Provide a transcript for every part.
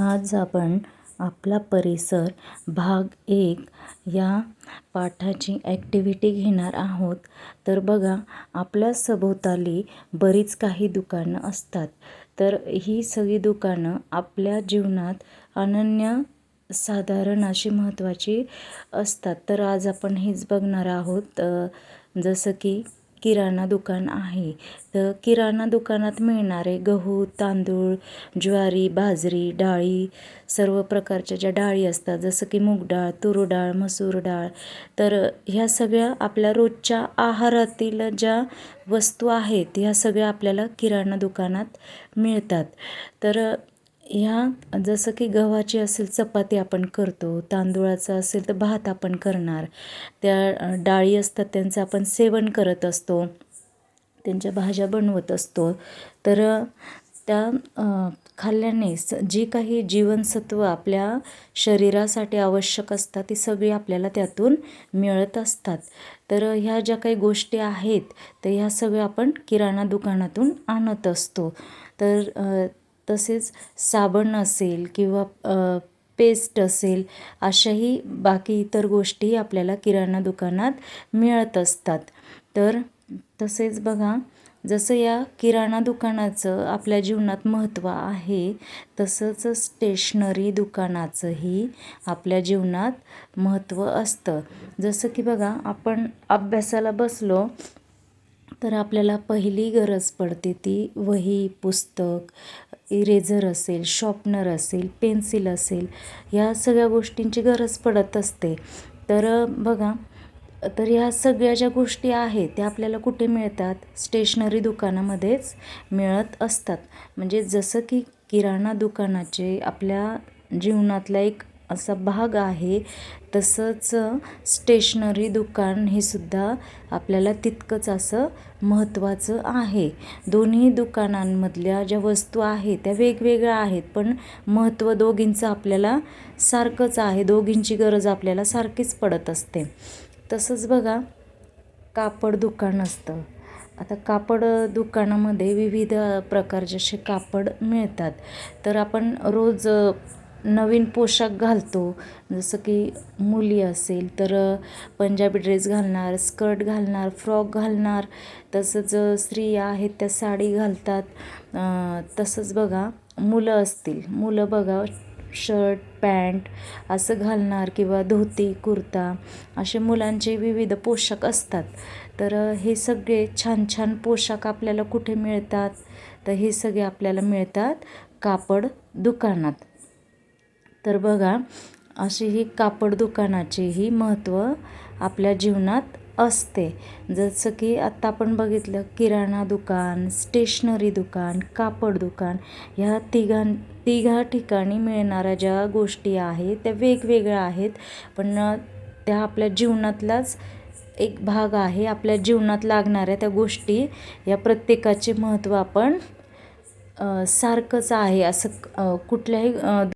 आज आपण आपला परिसर भाग एक या पाठाची ॲक्टिव्हिटी घेणार आहोत. तर बघा आपल्या सभोवताली बरीच काही दुकानं असतात. तर ही सगळी दुकानं आपल्या जीवनात अनन्य साधारण अशी महत्त्वाची असतात. तर आज आपण हेच बघणार आहोत. जसं की किराणा दुकान आहे. तर किराणा दुकानात मिळणारे गहू तांदूळ ज्वारी बाजरी डाळी सर्व प्रकारच्या ज्या डाळी असतात जसं की मूग डाळ तूर डाळ मसूर डाळ तर ह्या सगळ्या आपल्या रोजच्या आहारातील ज्या वस्तू आहेत ह्या सगळ्या आपल्याला किराणा दुकानात मिळतात. तर ह्या जसं की गव्हाची असेल चपाती आपण करतो तांदुळाचं असेल तर भात आपण करणार. त्या डाळी असतात त्यांचं आपण सेवन करत असतो. त्यांच्या भाज्या बनवत असतो. तर त्या खाल्ल्याने स जी काही जीवनसत्व आपल्या शरीरासाठी आवश्यक असतात ती सगळी आपल्याला त्यातून मिळत असतात. तर ह्या ज्या काही गोष्टी आहेत तर ह्या सगळ्या आपण किराणा दुकानातून आणत असतो. तर तसेच साबण असेल किंवा पेस्ट असेल अशाही बाकी इतर गोष्टी आपल्याला किराणा दुकानात मिळत असतात. तर तसेच बघा जसं या किराणा दुकानाचं आपल्या जीवनात महत्त्व आहे तसंच स्टेशनरी दुकानाचंही आपल्या जीवनात महत्त्व असतं. जसं की बघा आपण अभ्यासाला बसलो तर आपल्याला पहिली गरज पडते ती वही पुस्तक इरेझर असेल शॉपनर असेल पेन्सिल असेल ह्या सगळ्या गोष्टींची गरज पडत असते. तर बघा तर ह्या सगळ्या ज्या गोष्टी आहेत त्या आपल्याला कुठे मिळतात? स्टेशनरी दुकानामध्येच मिळत असतात. म्हणजे जसं की किराणा दुकानाचे आपल्या जीवनातला एक असा भाग आहे. तसंच स्टेशनरी दुकान हे सुद्धा आपल्याला तितकंच असं महत्त्वाचं आहे. दोन्ही दुकानांमधल्या ज्या वस्तू आहेत त्या वेगवेगळ्या आहेत पण महत्त्व दोघींचं आपल्याला सारखंच आहे. दोघींची गरज आपल्याला सारखीच पडत असते. तसंच बघा कापड दुकान असतं. आता कापड दुकानामध्ये विविध प्रकारचे असे कापड मिळतात. तर आपण रोज नवीन पोशाख घालतो. जसं की मुली असेल तर पंजाबी ड्रेस घालणार स्कर्ट घालणार फ्रॉक घालणार. तसंच स्त्रिया आहेत त्या साडी घालतात. तसंच बघा मुलं असतील. मुलं बघा शर्ट पॅन्ट असं घालणार किंवा धोती कुर्ता असे मुलांचे विविध पोशाख असतात. तर हे सगळे छान छान पोशाख आपल्याला कुठे मिळतात? तर हे सगळे आपल्याला मिळतात कापड दुकानात. तर बघा अशी ही कापड दुकानाचेही महत्त्व आपल्या जीवनात असते. जसं की आत्ता आपण बघितलं किराणा दुकान स्टेशनरी दुकान कापड दुकान ह्या तिघां तिघा ठिकाणी मिळणाऱ्या ज्या गोष्टी आहेत त्या वेगवेगळ्या आहेत. पण त्या आपल्या जीवनातलाच एक भाग आहे. आपल्या जीवनात लागणाऱ्या त्या गोष्टी या प्रत्येकाचे महत्त्व आपण सारखंच आहे असं कुठल्याही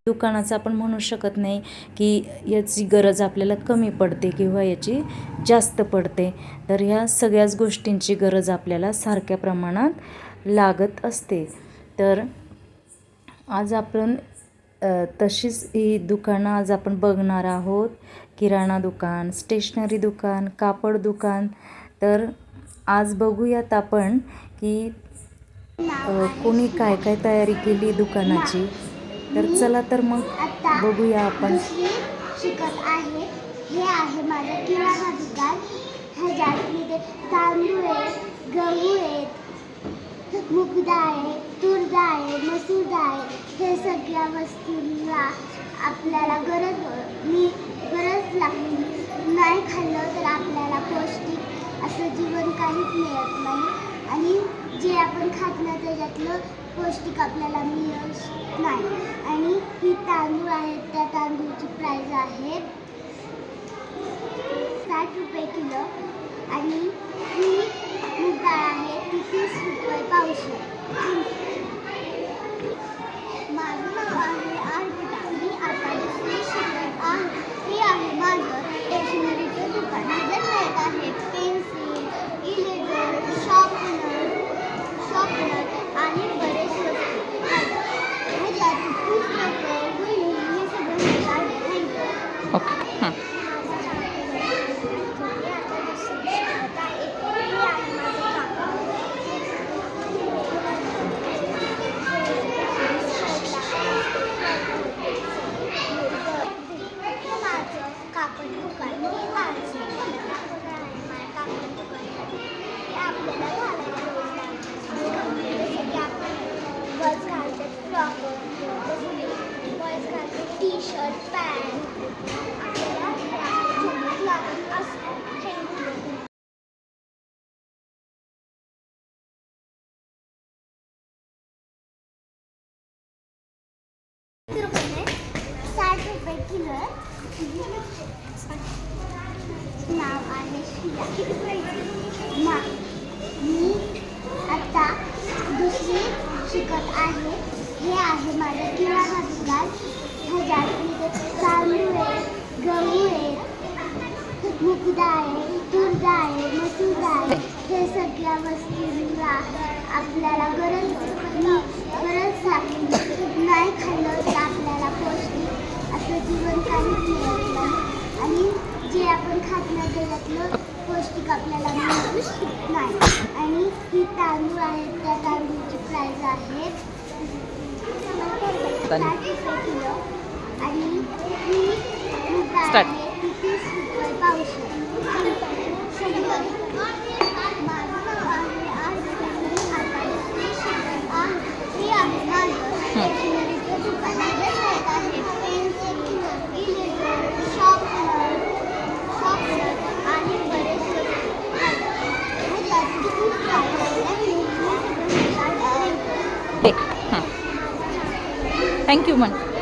दुकानाचं आपण म्हणू शकत नाही की याची गरज आपल्याला कमी पडते किंवा याची जास्त पडते. तर ह्या सगळ्याच गोष्टींची गरज आपल्याला सारख्या प्रमाणात लागत असते. तर आज आपण तशीच ही दुकानं आज आपण बघणार आहोत. किराणा दुकान स्टेशनरी दुकान कापड दुकान. तर आज बघूयात आपण की कोणी काय काय तयारी केली दुकानाची? तर चला तर मग बघूया आपण. शिकत आहे. हे आहे माझं किराणा दुकान ह्याच्यात तांदूळ आहेत गहू आहेत मूग आहे तूर आहे मसूर आहे. हे सगळ्या वस्तूंना आपल्याला गरज मी गरज लागली. नाही खाल्लं तर आपल्याला पौष्टिक असं जीवन काहीच मिळत नाही. आणि जे आपण खात नाही त्याच्यातलं पौष्टिक आपल्याला मिळत नाही. आणि ही तांदूळ आहेत त्या तांदूळची प्राईज आहे साठ रुपये किलो. आणि ही मूग डाळ आहे ती तीस रुपये पावशे माझं नाव आहे अर्पिता मी आता दुसरी शिकत आहे हे आहे माझं स्टेशनरीचं दुकान माझं मिळत आहे पेन्सिल इलेजर शॉपनर शॉपनर आणि बरेच वस्तू ह्याच्यात पुस्तकं हे लालची माझ्या काकाचं दुकान आहे. हे आपल्याला घालायला रोज लागतं. जसं की आपण गर्ल्स घालतात फ्रॉक बॉयज घालतात टी शर्ट पॅन्ट आपल्याला झुमक लागत असतं थँक्यू रुपये साठ रुपये किलो नाव आहे शिला मी आता दुसरी शिकत आहे हे आहे माझं किराणा दुकान ह्याच्यात मी तांदूळ आहे गहू आहे मुगदा आहे तूर आहे मसूर आहे हे सगळ्या वस्तूंना आपल्याला गरज गरज नाही खाल्लं तर आपल्याला पौष्टिक असं जीवन काहीच मिळत नाही आणि जे आपण खात नाही त्याच्यातलं पौष्टिक आपल्याला मिळत नाही. आणि ही तांदूळ आहेत त्या तांदूळची प्राईज आहे. किलो. आणि ही. आहे तीस रुपये पावशेर. Thank you, man.